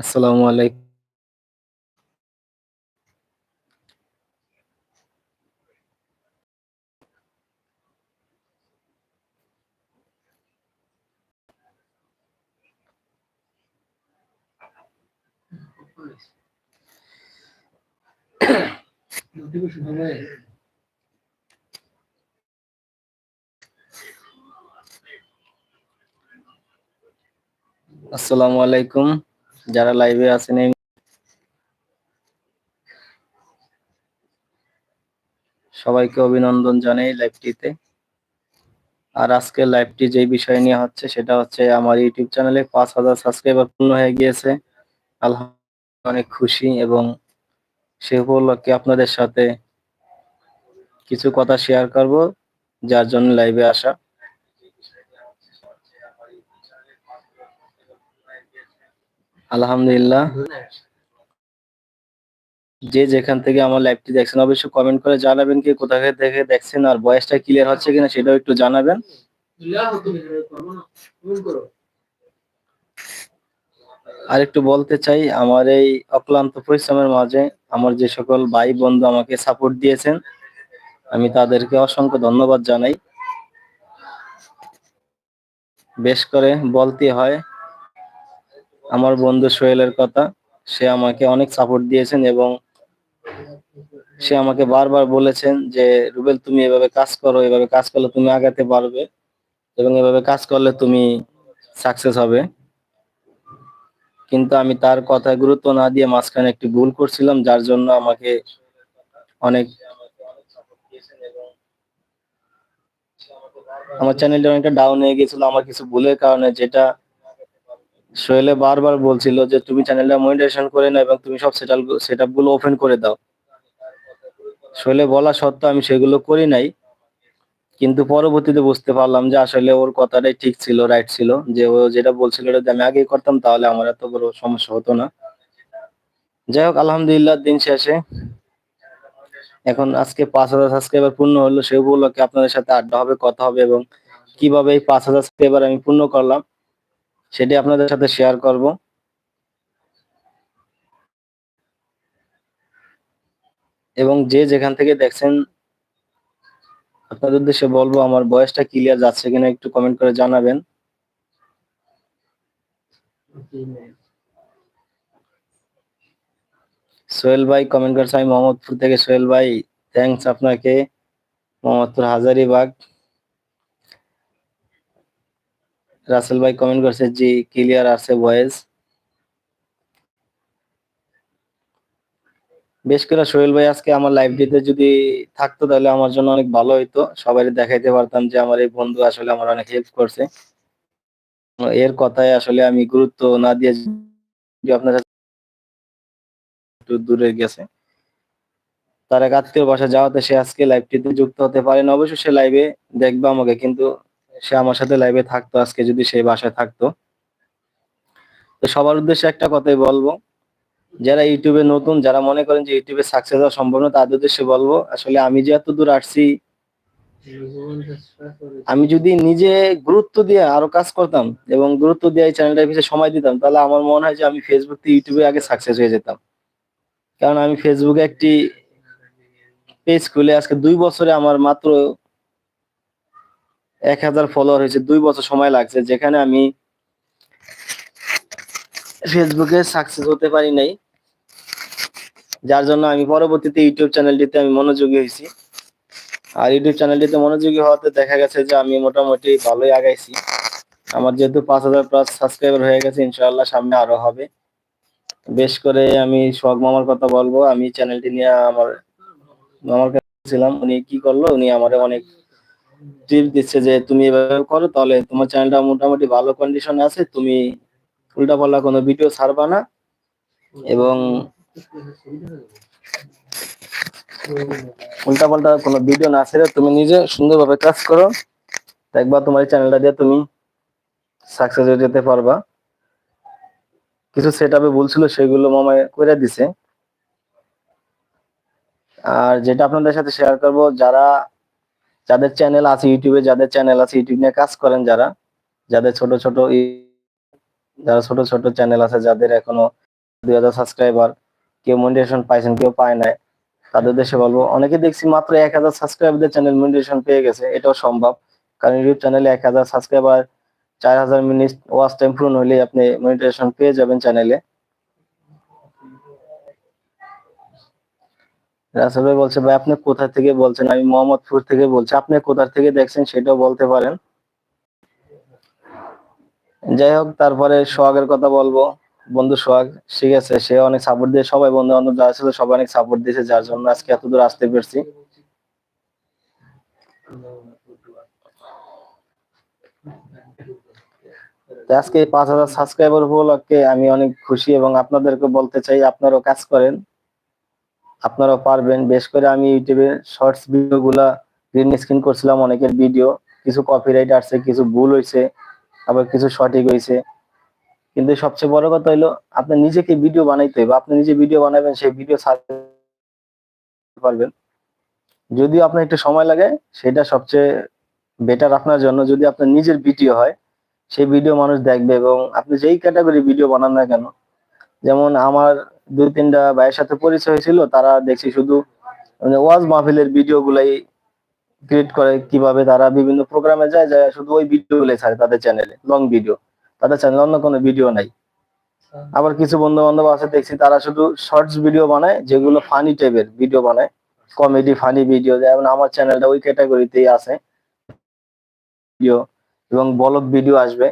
আসসালামু আলাইকুম। আসসালামু আলাইকুম। যারা লাইভে আছেন সবাইকে অভিনন্দন জানাই লাইভটিতে আর আজকে লাইভটি যে বিষয় নিয়ে হচ্ছে, সেটা হচ্ছে আমার ইউটিউব চ্যানেলে পাঁচ হাজার সাবস্ক্রাইবার পূর্ণ হয়ে গিয়েছে। আলহামদুলিল্লাহ অনেক খুশি এবং সে উপলক্ষে আপনাদের সাথে কিছু কথা শেয়ার করব, যার জন্য লাইভে আসা। আলহামদুলিল্লাহ। যে যেখান থেকে আমার লাইভটি দেখছেন, অবশ্যই কমেন্ট করে জানাবেন কি কোথা থেকে দেখছেন আর ভয়েসটা ক্লিয়ার হচ্ছে কিনা সেটাও একটু জানাবেন। আর একটু বলতে চাই, আমার এই অক্লান্ত পরিশ্রমের মাঝে আমার যে সকল ভাই বন্ধু আমাকে সাপোর্ট দিয়েছেন, আমি তাদেরকে অসংখ্য ধন্যবাদ জানাই। বেশ করে বলতে হয় আমার বন্ধু সোহেলের কথা। সে আমাকে অনেক সাপোর্ট দিয়েছেন এবং সে আমাকে বারবার বলেছেন যে, রুবেল, তুমি এভাবে কাজ করো, এভাবে কাজ করলে তুমি আগাতে পারবে এবং এভাবে কাজ করলে তুমি সাকসেস হবে। কিন্তু আমি তার কথায় গুরুত্ব না দিয়ে মাঝখানে একটি ভুল করছিলাম, যার জন্য আমাকে অনেক আমার চ্যানেলটা অনেকটা ডাউন হয়ে গেছিল আমার কিছু ভুলের কারণে যেটা সোহেলে বারবার বলছিল যে, তুমি চ্যানেলটা মনিটাইজেশন করে নাও এবং তুমি সব সেটাল সেটআপগুলো ওপেন করে দাও। সোহেলে বলা সত্ত্বেও আমি সেগুলো করি নাই। কিন্তু পরবর্তীতে বুঝতে পারলাম যে, আসলে ওর কথাটাই ঠিক ছিল রাইট ছিল। যে ও যেটা বলছিল যদি আমি আগেই করতাম, তাহলে আমার এত বড় সমস্যা হতো না। যাই হোক, আলহামদুলিল্লাহ, দিন শেষে। এখন আজকে পাঁচ হাজার সাবস্ক্রাইবার পূর্ণ হলো, সে উপলক্ষে আপনাদের সাথে আড্ডা হবে, কথা হবে এবং কীভাবে এই পাঁচ হাজার সাবস্ক্রাইবার আমি পূর্ণ করলাম সেটি আপনাদের সাথে শেয়ার করব। এবং যে যেখান থেকে দেখছেন, আপনাদের উদ্দেশ্যে বলব, আমার বয়সটা ক্লিয়ার যাচ্ছে কিনা একটু কমেন্ট করে জানাবেন। সোহেল ভাই কমেন্ট করছে, আমি মোহাম্মদপুর থেকে। সোহেল ভাই থ্যাংকস আপনাকে। মোহাম্মদপুর হাজারিবাগ। রাসেল ভাই কমেন্ট করছে জি ক্লিয়ার আছে ভয়েস বেশ করে সোহেল ভাই আজকে আমার লাইভ দিতে যদি থাকতো তাহলে আমার জন্য অনেক ভালো হইতো। সবাই দেখাইতে পারতাম যে, আমার এই বন্ধু আসলে আমার অনেক হেল্প করছে। এর কথায় আসলে আমি গুরুত্ব না দিয়ে আপনার একটু দূরে গেছে। তার এক আত্মীয় বাসা যাওয়াতে সে আজকে লাইভটিতে যুক্ত হতে পারে না অবশ্যই সে লাইভে দেখবে আমাকে, কিন্তু সে আমার সাথে লাইভে থাকতো, আজকে যদি সে বাসায় থাকতো। তো সবার উদ্দেশ্যে একটা কথাই বলব, যারা ইউটিউবে নতুন, যারা মনে করেন যে ইউটিউবে সাকসেস হওয়া সম্ভব না, তাদের উদ্দেশ্যে বলব, আসলে আমি যে এত দূর আসছি, আমি যদি নিজে গুরুত্ব দিয়ে আরও কাজ করতাম এবং গুরুত্ব দিয়ে এই চ্যানেলটার পিছিয়ে সময় দিতাম, তাহলে আমার মনে হয় যে আমি ফেসবুক থেকে ইউটিউবে আগে সাকসেস হয়ে যেতাম। কারণ আমি ফেসবুকে একটি পেজ খুলে আজকে দুই বছরে আমার মাত্র এক হাজার ফলোয়ার হয়েছে। দুই বছর সময় লাগছে, যেখানে আমি ফেসবুকে সাকসেস হতে পারি নাই। যার জন্য আমি পরবর্তীতে ইউটিউব চ্যানেলটিতে আমি মনোযোগী হয়েছি। আর ইউটিউব চ্যানেলটিতে মনোযোগী হওয়াতে দেখা গেছে যে আমি মোটামুটি ভালোই আগাইছি। আমার যেহেতু পাঁচ হাজার প্লাস সাবস্ক্রাইবার হয়ে গেছে, ইনশাআল্লাহ সামনে আরও হবে। বেশ করে আমি শখ মামার কথা বলব। আমি চ্যানেলটি নিয়ে আমার মামার কাছে ছিলাম, উনি কি করল, উনি আমার অনেক টিপ দিচ্ছে যে তুমি এভাবে করো, তাহলে তোমার চ্যানেলটা মোটামুটি ভালো কন্ডিশনে আছে, তুমি উল্টাপাল্টা কোনো ভিডিও ছাড়বা না। এবং উল্টাপাল্টা কোনো ভিডিও না ছেড়ে তুমি নিজে সুন্দরভাবে কাজ করো, দেখবা তোমার চ্যানেলটা দিয়ে তুমি সাকসেস হয়ে যেতে পারবা। কিছু সেট আপে বলছিল সেগুলো মামায় করে দিছে। আর যেটা আপনাদের সাথে শেয়ার করব, যারা যাদের চ্যানেল আছে ইউটিউবে, যাদের চ্যানেল আছে ইউটিউব নিয়ে কাজ করেন যারা, যাদের ছোট ছোট যারা ছোট ছোট চ্যানেল আছে, যাদের এখনও দুই হাজার সাবস্ক্রাইবার কেউ মনিটেশন পাইছেন, কেউ পায় নাই, তাদের দেশে বলব, অনেকে দেখছি মাত্র এক হাজার সাবস্ক্রাইবারদের চ্যানেল মনিটেশন পেয়ে গেছে, এটাও সম্ভব, কারণ ইউটিউব চ্যানেলে এক হাজার সাবস্ক্রাইবার চার হাজার মিনিট ওয়াচ টাইম পূরণ হলে আপনি মনিটেশন পেয়ে যাবেন চ্যানেলে রাসেল ভাই বলছে, ভাই, আপনি কোথা থেকে বলছেন? আমি মোহাম্মদপুর থেকে বলছি। আপনি কোথা থেকে দেখছেন সেটাও বলতে পারেন। যাই হোক, তারপরে সোহাগের কথা বলব। বন্ধু সোহাগ, ঠিক আছে, সে অনেক সাপোর্ট দিয়ে, সবাই বন্ধু বান্ধব যারা ছিল, সবাই অনেক সাপোর্ট দিয়েছে, যার জন্য আজকে এত দূর আসতে পেরেছি। আজকে পাঁচ হাজার সাবস্ক্রাইবার উপলক্ষে আমি অনেক খুশি এবং আপনাদেরকে বলতে চাই, আপনারাও কাজ করেন। আপনারাও পারবেন। বেশ করে আমি ইউটিউবে শর্টস ভিডিও গুলা গ্রিন স্ক্রিন করছিলাম, অনেকের ভিডিও কিছু কপিরাইট আসছে, কিছু ভুল হয়েছে, আবার কিছু সঠিক হয়েছে। কিন্তু সবচেয়ে বড় কথা হলো, আপনি নিজেকে ভিডিও বানাইতে হবে। আপনি নিজে ভিডিও বানাবেন, সেই ভিডিও ছাড়তে পারবেন। যদিও আপনার একটু সময় লাগে, সেটা সবচেয়ে বেটার আপনার জন্য। যদি আপনার নিজের ভিডিও হয়, সেই ভিডিও মানুষ দেখবে এবং আপনি যেই ক্যাটাগরি ভিডিও বানান না কেন যেমন আমার দুই তিনটা ভাইয়ের সাথে পরিচয় হয়েছিল, তারা দেখছি শুধু মানে ওয়াজ মাহফিলের ভিডিও গুলাই ক্রিয়েট করে কীভাবে তারা বিভিন্ন প্রোগ্রামে যায় যায় শুধু ওই ভিডিও গুলাই ছাড়ে তাদের চ্যানেলে লং ভিডিও তাদের চ্যানেলে অন্য কোনো ভিডিও নাই। আবার কিছু বন্ধু বান্ধব আছে, দেখছি তারা শুধু শর্টস ভিডিও বানায়, যেগুলো ফানি টাইপের ভিডিও বানায়। কমেডি ফানি ভিডিও যেমন আমার চ্যানেলটা ওই ক্যাটাগরিতেই আছে। এবং বলক ভিডিও আসবে।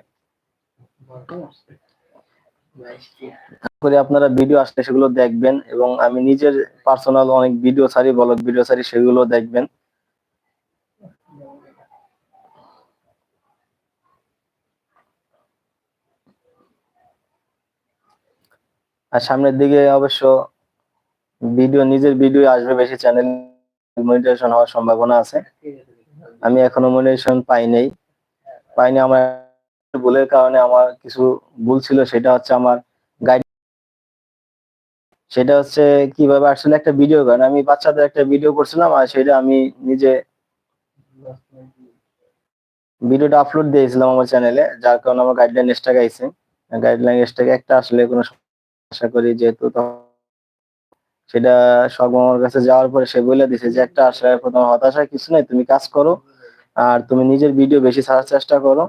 করে আপনারা ভিডিও আসলে সেগুলো দেখবেন এবং আমি নিজের পার্সোনাল অনেক ভিডিও ছাড়ি বলক ভিডিও ছাড়ি, সেগুলো দেখবেন। আর সামনের দিকে অবশ্য ভিডিও নিজের ভিডিও আসবে বেশি চ্যানেল মনিটাইজেশন হওয়ার সম্ভাবনা আছে। আমি এখনও মনিটাইজেশন পাই নাই। পাইনি আমার ভুলের কারণে আমার কিছু ভুল ছিল, সেটা হচ্ছে আমার গাইড সেটা হচ্ছে কীভাবে আসলে একটা ভিডিও করেন আমি বাচ্চাদের একটা ভিডিও করছিলাম আর সেটা আমি নিজে ভিডিওটা আপলোড দিয়েছিলাম আমার চ্যানেলে যার কারণে আমার গাইডলাইন এক্সট্রা গাইছে। গাইডলাইন এক্সট্রা একটা আসলে কোনো আশা করি যেহেতু সেটা সব আমার কাছে যাওয়ার পরে সে বলে দিছে যে একটা আসলে প্রথম হতাশা কিছু নাই, তুমি কাজ করো আর তুমি নিজের ভিডিও বেশি ছাড়ার চেষ্টা করো।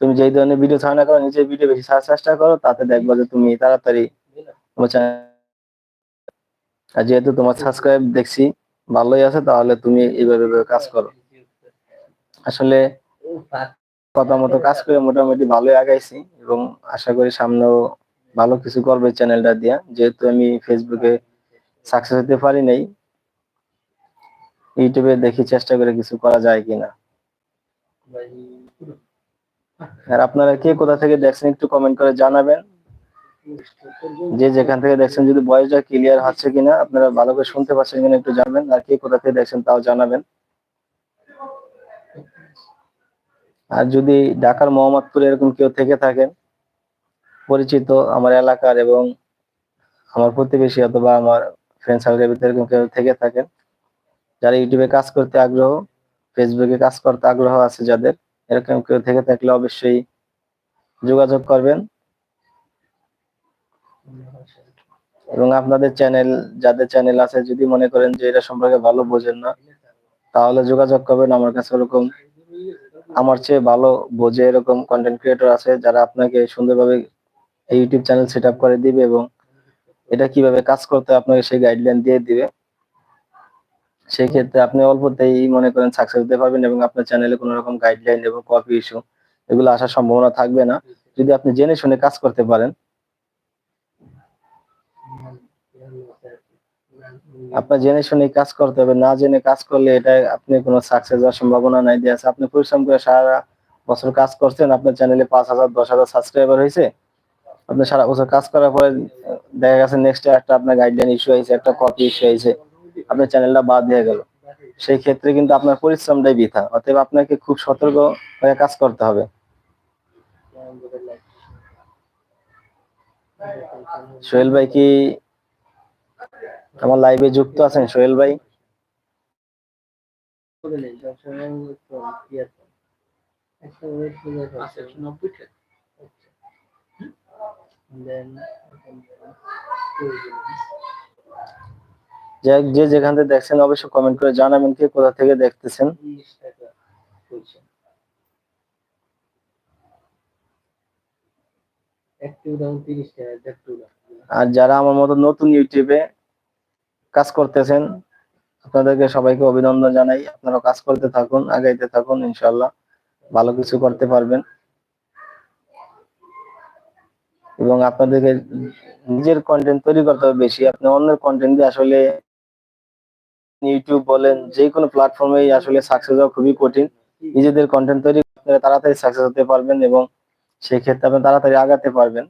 তুমি যেই ধরনের ভিডিও ছাড়া করো, নিজের ভিডিও বেশি চেষ্টা করো, তাতে দেখব যে তুমি তাড়াতাড়ি আর যেহেতু তোমার সাবস্ক্রাইব দেখছি, ভালোই আছে, তাহলে তুমি এইভাবে এইভাবে কাজ করো। আসলে কথা মতো কাজ করে মোটামুটি ভালোই আগাইছি এবং আশা করি সামনেও ভালো কিছু করবে চ্যানেলটা দিয়া। যেহেতু আমি ফেসবুকে সাকসেস হতে পারি নাই ইউটিউবে দেখি চেষ্টা করে কিছু করা যায় কিনা। আর আপনারা কে কোথা থেকে দেখছেন একটু কমেন্ট করে জানাবেন। যে যেখান থেকে দেখছেন যদি ভয়েসটা ক্লিয়ার হচ্ছে কিনা, আপনারা ভালো করে শুনতে পাচ্ছেন কিনা একটু জানাবেন, আর কে কোথা থেকে দেখছেন তাও জানাবেন। আর যদি ঢাকার মোহাম্মদপুরে এরকম কেউ থেকে থাকেন, পরিচিত আমার এলাকার এবং আমার প্রতিবেশী অথবা আমার ফ্রেন্ড সার্কেলের ভিতরে এরকম কেউ থেকে থাকেন, যারা ইউটিউবে কাজ করতে আগ্রহ ফেসবুকে কাজ করতে আগ্রহ আছে যাদের এরকম কেউ থেকে থাকলে অবশ্যই যোগাযোগ করবেন। এবং আপনাদের চ্যানেল, যাদের চ্যানেল আছে, যদি মনে করেন যে এটা সম্পর্কে ভালো বোঝেন না, তাহলে যোগাযোগ করবেন আমার কাছে ওরকম। আমার চেয়ে ভালো বোঝে এরকম কন্টেন্ট ক্রিয়েটর আছে, যারা আপনাকে সুন্দরভাবে ইউটিউব চ্যানেল সেট করে দিবে এবং এটা কীভাবে কাজ করতে আপনাকে সেই গাইডলাইন দিয়ে দিবে। সেই ক্ষেত্রে আপনি অল্পতেই মনে করেন সাকসেস হতে পারবেন এবং আপনার চ্যানেলে কোনো রকম গাইডলাইন এবং কপি ইস্যু এগুলো আসার সম্ভাবনা থাকবে না। যদি আপনি জেনে শুনে কাজ করতে পারেন। আপনার জেনে শুনে কাজ করতে হবে, না জেনে কাজ করলে এটা আপনি কোনো সাকসেস হওয়ার সম্ভাবনা নাই। দিয়ে আছে, আপনি পরিশ্রম করে সারা বছর কাজ করছেন, আপনার চ্যানেলে পাঁচ হাজার, দশ হাজার সাবস্ক্রাইবার হয়েছে। আপনি সারা বছর কাজ করার পরে দেখা গেছে নেক্সট একটা আপনার গাইডলাইন ইস্যু হয়েছে একটা কপি ইস্যু হয়েছে আপনার চ্যানেলটা বাদ হয়ে গেল। সেই ক্ষেত্রে কিন্তু আপনার পরিশ্রমটাই বৃথা। অতএব আপনাকে খুব সতর্ক হয়ে কাজ করতে হবে। সোহেল ভাই কি আমার লাইভে যুক্ত আছেন? সোহেল ভাই? যে যেখান থেকে দেখছেন, অবশ্যই কমেন্ট করে জানাবেন কে কোথা থেকে দেখতেছেন। আর যারা আমার মতো নতুন ইউটিউবে কাজ করতেছেন, আপনাদেরকে সবাইকে অভিনন্দন জানাই। আপনারা কাজ করতে থাকুন, আগাইতে থাকুন ইনশাল্লাহ ভালো কিছু করতে পারবেন। এবং আপনাদেরকে নিজের কন্টেন্ট তৈরি করতে হবে বেশি। আপনি অন্যের কন্টেন্ট দিয়ে আসলে ইউটিউব বলেন যে কোনো প্ল্যাটফর্মে আসলে সাকসেস হওয়া খুবই কঠিন। নিজেদের কন্টেন্ট তৈরি করে তাড়াতাড়ি সাকসেস হতে পারবেন এবং সেক্ষেত্রে আপনি তাড়াতাড়ি আগাতে পারবেন।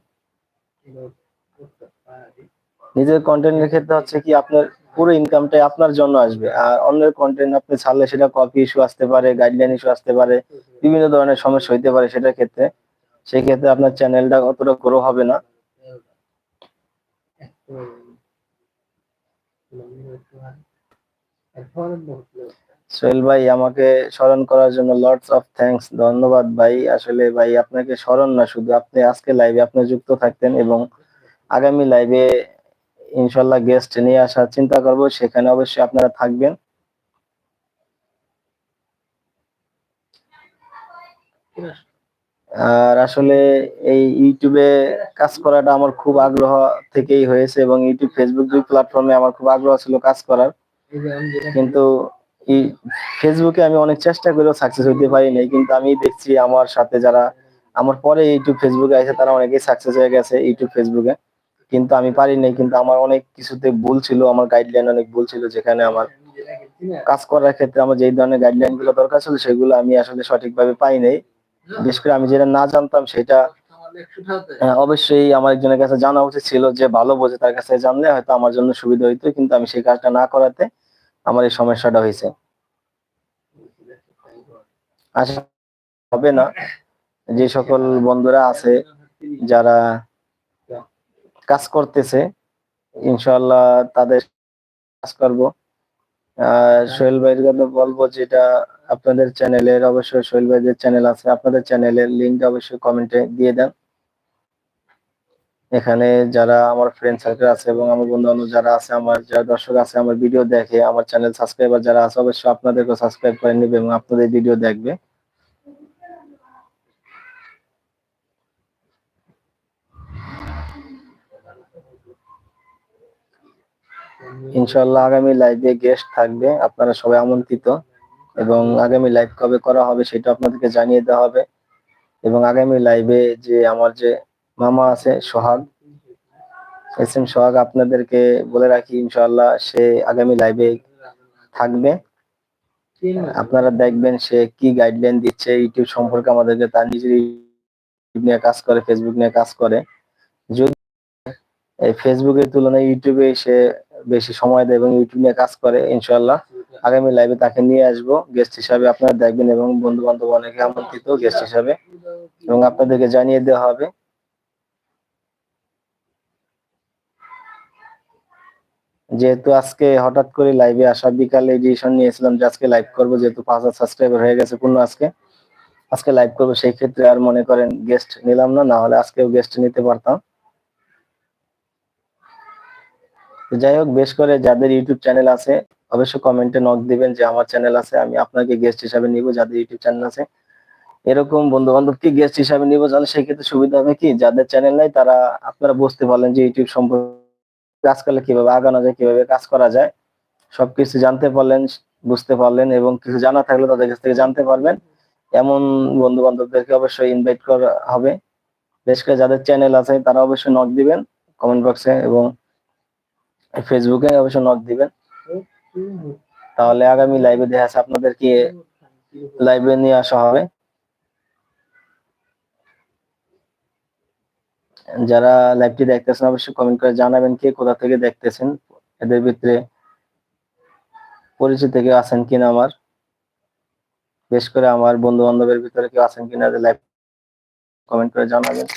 নিজের কন্টেন্টের ক্ষেত্রে হচ্ছে কি, আপনার পুরো ইনকামটাই আপনার জন্য আসবে। আর অন্যের কন্টেন্ট আপনি ছাড়লে সেটা কপি ইস্যু আসতে পারে গাইডলাইন ইস্যু আসতে পারে, বিভিন্ন ধরনের সমস্যা হইতে পারে সেটার ক্ষেত্রে। সেই ক্ষেত্রে আপনার চ্যানেলটা অতটা গ্রো হবে না। একটু একটু এখন বহুত লোক সোহেল ভাই, আমাকে স্মরণ করার জন্য লর্ডস অফ থ্যাঙ্কস ধন্যবাদ ভাই। আসলে ভাই, আপনাকে স্মরণ না, শুধু আপনি আজকে লাইভে আপনি যুক্ত থাকতেন এবং আগামী লাইভে ইনশাল্লাহ গেস্ট নিয়ে আসার চিন্তা করব, সেখানে অবশ্যই আপনারা থাকবেন। আর আসলে এই ইউটিউবে কাজ করাটা আমার খুব আগ্রহ থেকেই হয়েছে এবং ইউটিউব ফেসবুক দুই প্ল্যাটফর্মে আমার খুব আগ্রহ ছিল কাজ করার। কিন্তু ফেসবুকে আমি অনেক চেষ্টা করেও সাকসেস হতে পারি নাই, কিন্তু আমি দেখছি আমার সাথে যারা, আমার পরে ইউটিউব ফেসবুকে আছে তারা অনেকেই সাকসেস হয়ে গেছে ইউটিউব ফেসবুকে কিন্তু আমি পারি নাই, কিন্তু আমার অনেক কিছুতে ভুল ছিল, আমার গাইডলাইন অনেক ভুল ছিল যেখানে আমার কাজ করার ক্ষেত্রে আমার যেই ধরনের গাইডলাইনগুলো দরকার ছিল সেগুলো আমি আসলে সঠিকভাবে পাই নাই। বিশেষ করে আমি যেটা না জানতাম সেটা অবশ্যই আমার একজনের কাছে জানা উচিত ছিল যে ভালো বোঝে, তার কাছে জানলে হয়তো আমার জন্য সুবিধা হইতো, কিন্তু আমি সেই কাজটা না করাতে আমার এই সমস্যাটা হয়েছে। হবে না যে সকল বন্ধুরা আছে যারা কাজ করতেছে ইনশাল্লাহ তাদের কাজ করব। সোহেল ভাইয়ের কথা বলব যেটা আপনাদের চ্যানেলের, অবশ্যই সোহেল ভাইদের চ্যানেল আছে, আপনাদের চ্যানেলের লিঙ্কটা অবশ্যই কমেন্টে দিয়ে দেন। এখানে যারা আমার ফ্রেন্ড সার্কেল আছে এবং আমার বন্ধু বান্ধব যারা আছে, আমার যারা দর্শক আছে, আমার ভিডিও দেখে, আমার চ্যানেল সাবস্ক্রাইবার যারা আছে, অবশ্যই আপনাদেরকে সাবস্ক্রাইব করে নেবে এবং আপনাদের ভিডিও দেখবে। ইনশাল্লাহ আগামী লাইভে গেস্ট থাকবে, আপনারা সবাই আমন্ত্রিত এবং আগামী লাইভ কবে করা হবে সেটা আপনাদেরকে জানিয়ে দেওয়া হবে এবং আগামী লাইভে যে আমার যে মামা আছে, সোহাগ। এস এম সোহাগ, আপনাদেরকে বলে রাখি ইনশাল্লাহ সে আগামী লাইভে থাকবে। আপনারা দেখবেন সে কি গাইডলাইন দিচ্ছে, ইউটিউব সম্পর্কে আমাদেরকে, তার নিজের ইউটিউব নিয়ে কাজ করে ফেসবুক নিয়ে কাজ করে। যদি এই ফেসবুকের তুলনায় ইউটিউবে সে বেশি সময় দেয় এবং ইউটিউব নিয়ে কাজ করে ইনশাল্লাহ আগামী লাইভে তাকে নিয়ে আসব। গেস্ট হিসাবে আপনারা দেখবেন এবং বন্ধু বান্ধব অনেকে আমন্ত্রিত গেস্ট হিসাবে। এবং আপনাদেরকে জানিয়ে দেওয়া হবে। যেহেতু আজকে হঠাৎ করে লাইভে আসা, বিকালে ডিসিশন নিয়েছিলাম যে আজকে লাইভ করব, যেহেতু পাঁচ হাজার সাবস্ক্রাইবার হয়ে গেছে পূর্ণ আজকে। আজকে লাইভ করব, সেই ক্ষেত্রে আর মনে করেন গেস্ট নিলাম না না হলে আজকেও গেস্ট নিতে পারতাম। যাই হোক, বেশ করে যাদের ইউটিউব চ্যানেল আছে অবশ্যই কমেন্টে নক দিবেন যে আমার চ্যানেল আছে, আমি আপনাকে গেস্ট হিসাবে নিব, যাদের ইউটিউব চ্যানেল আছে। এরকম বন্ধু বান্ধবকে গেস্ট হিসাবে নিব, তাহলে সেক্ষেত্রে সুবিধা হবে কি? যাদের চ্যানেল নাই, তারা আপনারা বুঝতে পারলেন যে ইউটিউব সম্পর্কে কাজ করলে কীভাবে আগানো যায়, কীভাবে কাজ করা যায়, সবকিছু জানতে পারলেন, বুঝতে পারলেন এবং কিছু জানা থাকলে তাদের কাছ থেকে জানতে পারবেন। এমন বন্ধু বান্ধবদেরকে অবশ্যই ইনভাইট করা হবে। বেশ করে যাদের চ্যানেল আছে, তারা অবশ্যই নক দিবেন কমেন্ট বক্সে এবং ফেসবুকে অবশ্যই নক দিবেন। তাহলে আগামী লাইভে দেখা যাচ্ছে আপনাদেরকে লাইভে নিয়ে আসা হবে। যারা লাইভটি দেখতেছেন, অবশ্যই কমেন্ট করে জানাবেন কে কোথা থেকে দেখতেছেন, এদের ভিতরে পরিচিত কেউ আছেন কিনা আমার, বেশ করে আমার বন্ধু বান্ধবের ভিতরে কেউ আছেন কিনা লাইভ কমেন্ট করে জানাবেন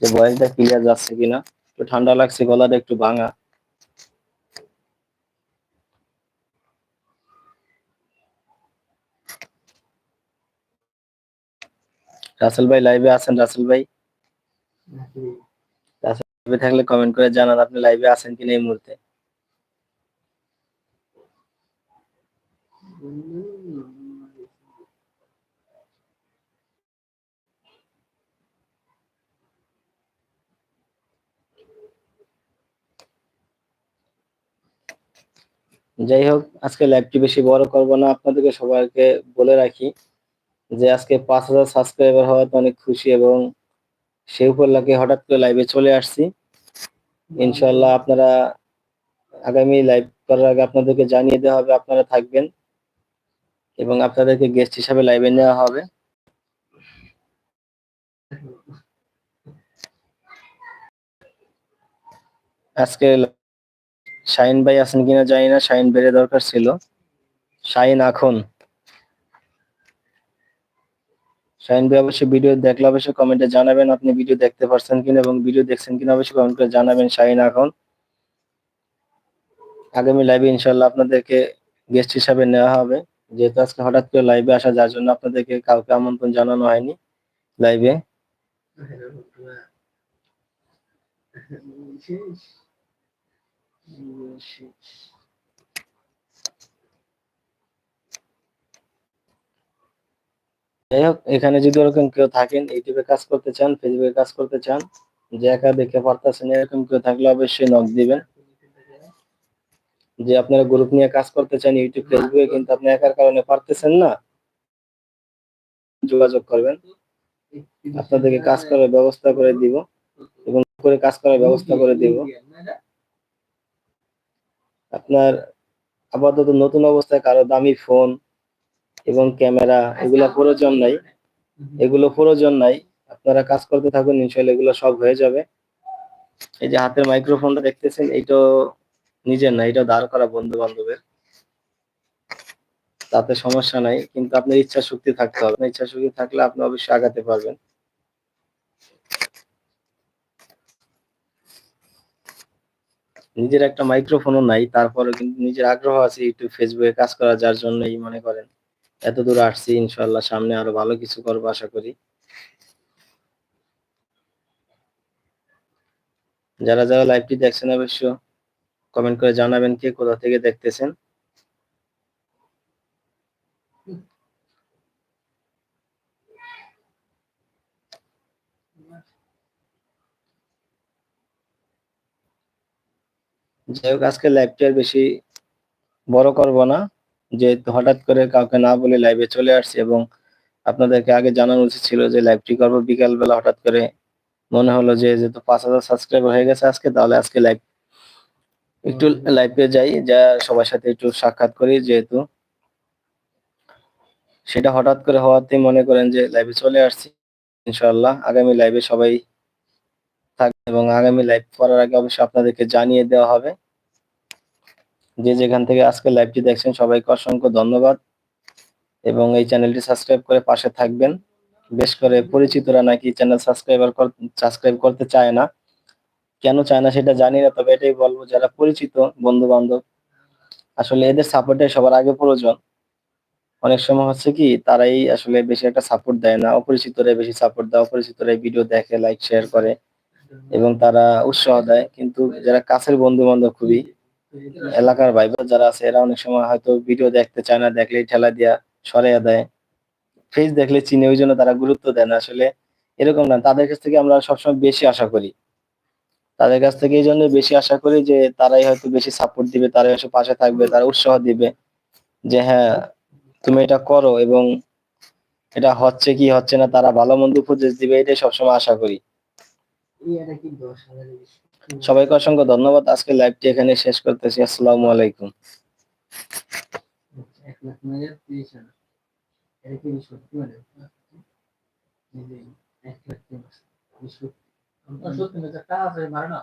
যে ভয়েসটা ক্লিয়ার যাচ্ছে কিনা। একটু ঠান্ডা লাগছে, গলাটা একটু ভাঙা। রাসেল ভাই লাইভে আছেন, রাসেল ভাই? লাইভে থাকলে কমেন্ট করে জানান আপনি লাইভে আছেন কিনা এই মুহূর্তে। যাই হোক, আজকে লাইভটি বেশি বড় করব না। আপনাদেরকে সবাইকে বলে রাখি যে আজকে পাঁচ হাজার সাবস্ক্রাইবার হওয়াতে অনেক খুশি এবং সে উপলক্ষে হঠাৎ করে লাইভে চলে আসছি। ইনশাল্লাহ আপনারা আগামী লাইভ করার আগে আপনাদেরকে জানিয়ে দেওয়া হবে, আপনারা থাকবেন এবং আপনাদেরকে গেস্ট হিসাবে লাইভে নেওয়া হবে। আজকে শাইন ভাই আছেন কিনা জানি না শাইন বেড়ে দরকার ছিল। শাইন এখন। শাইন ভাই অবশ্যই ভিডিও দেখলে অবশ্যই কমেন্টে জানাবেন আপনি ভিডিও দেখতে পারছেন কিনা এবং ভিডিও দেখছেন কিনা অবশ্যই কমেন্ট করে জানাবেন শাইন এখন। আগামী লাইভে ইনশাল্লাহ আপনাদেরকে গেস্ট হিসাবে নেওয়া হবে। যেহেতু আজকে হঠাৎ করে লাইভে আসা, যার জন্য আপনাদেরকে কাউকে আমন্ত্রণ জানানো হয়নি লাইভে শেষ যাই হোক এখানে যদি ওরকম কেউ থাকেন, ইউটিউবে কাজ করতে চান, ফেসবুকে কাজ করতে চান, যে একা দেখে পারতেছেন, এরকম কেউ থাকলে অবশ্যই নক দিবেন। যে আপনারা গ্রুপ নিয়ে কাজ করতে চান, ইউটিউব, ফেসবুকে কিন্তু আপনি একার কারণে পারতেছেন না, যোগাযোগ করবেন। আপনাদেরকে কাজ করার ব্যবস্থা করে দিব এবং করে কাজ করার ব্যবস্থা করে দিব। আপনার আপাতত নতুন অবস্থায় কারও দামি ফোন এবং ক্যামেরা এগুলা প্রয়োজন নাই। এগুলো প্রয়োজন নাই। আপনারা কাজ করতে থাকুন ইনশাল্লাহ এগুলো সব হয়ে যাবে। এই যে হাতের মাইক্রোফোনটা দেখতেছেন এইটা নিজের না এটা দাঁড় করা বন্ধু বান্ধবের তাতে সমস্যা নাই কিন্তু আপনার ইচ্ছা শক্তি থাকতে হবে। ইচ্ছা শক্তি থাকলে আপনি অবশ্যই আগাতে পারবেন। নিজের একটা মাইক্রোফোনও নাই তারপরে কিন্তু নিজের আগ্রহ আছে ইউটিউব ফেসবুকে কাজ করা যার জন্যই মনে করেন। এত দূর আসছি ইনশাল্লাহ সামনে আরও ভালো কিছু করব, আশা করি। যারা যারা লাইভটি দেখছেন অবশ্য কমেন্ট করে জানাবেন কে কোথা থেকে দেখতেছেন। যাই হোক আজকে লাইভটি আর বেশি বড় করব না। যেহেতু হঠাৎ করে কাউকে না বলে লাইভে চলে আসছি এবং আপনাদেরকে আগে জানানো উচিত ছিল যে লাইভটি করব বিকাল বেলা হঠাৎ করে। মনে হলো যে যেহেতু পাঁচ হাজার সাবস্ক্রাইবার হয়ে গেছে আজকে, তাহলে আজকে লাইভ একটু লাইভে যাই, যা সবার সাথে একটু সাক্ষাৎ করি যেহেতু। সেটা হঠাৎ করে হওয়াতে মনে করেন যে লাইভে চলে আসছি ইনশাল্লাহ আগামী লাইভে সবাই থাকবে এবং আগামী লাইভ করার আগে অবশ্যই আপনাদেরকে জানিয়ে দেওয়া হবে। যে যেখান থেকে আজকে লাইভটি দেখছেন, সবাইকে অসংখ্য ধন্যবাদ। এবং এই চ্যানেলটি সাবস্ক্রাইব করে পাশে থাকবেন। বেশ করে পরিচিতরা নাকি চ্যানেল সাবস্ক্রাইবার সাবস্ক্রাইব করতে চায় না। কেন চায় না সেটা জানি না, তবে এটাই বলব, যারা পরিচিত বন্ধু বান্ধব আসলে এদের সাপোর্টে সবার আগে প্রয়োজন। অনেক সময় হচ্ছে কি, তারাই আসলে বেশি একটা সাপোর্ট দেয় না। অপরিচিতরাই বেশি সাপোর্ট দেয়, অপরিচিতরাই ভিডিও দেখে লাইক শেয়ার করে, এবং তারা উৎসাহ দেয়। কিন্তু যারা কাছের বন্ধু বান্ধব খুবই এলাকার ভাই যারা আছে, এরা অনেক সময় হয়তো ভিডিও দেখতে চায় না, দেখলেই ঠেলা দিয়া সরাইয়া দেয়। ফেস দেখলে চিনে, ওই জন্য তারা গুরুত্ব দেয় না। আসলে এরকম না, তাদের কাছ থেকে আমরা সবসময় বেশি আশা করি। তাদের কাছ থেকে এই জন্য বেশি আশা করি যে তারাই হয়তো বেশি সাপোর্ট দিবে, তারাই হয়তো পাশে থাকবে, তারা উৎসাহ দিবে যে হ্যাঁ তুমি এটা করো এবং এটা হচ্ছে কি হচ্ছে না, তারা ভালো মন্দ উপদেশ দিবে, এটাই সবসময় আশা করি। সবাইকে অসংখ্য ধন্যবাদ আজকে লাইভটি এখানে শেষ করতেছি আসসালামু আলাইকুম এক লাখ নয় হাজার তিরিশ হাজার এটা কি সত্যি মানে এই এক লাখ সত্যি সত্যি টাকা আছে মারে না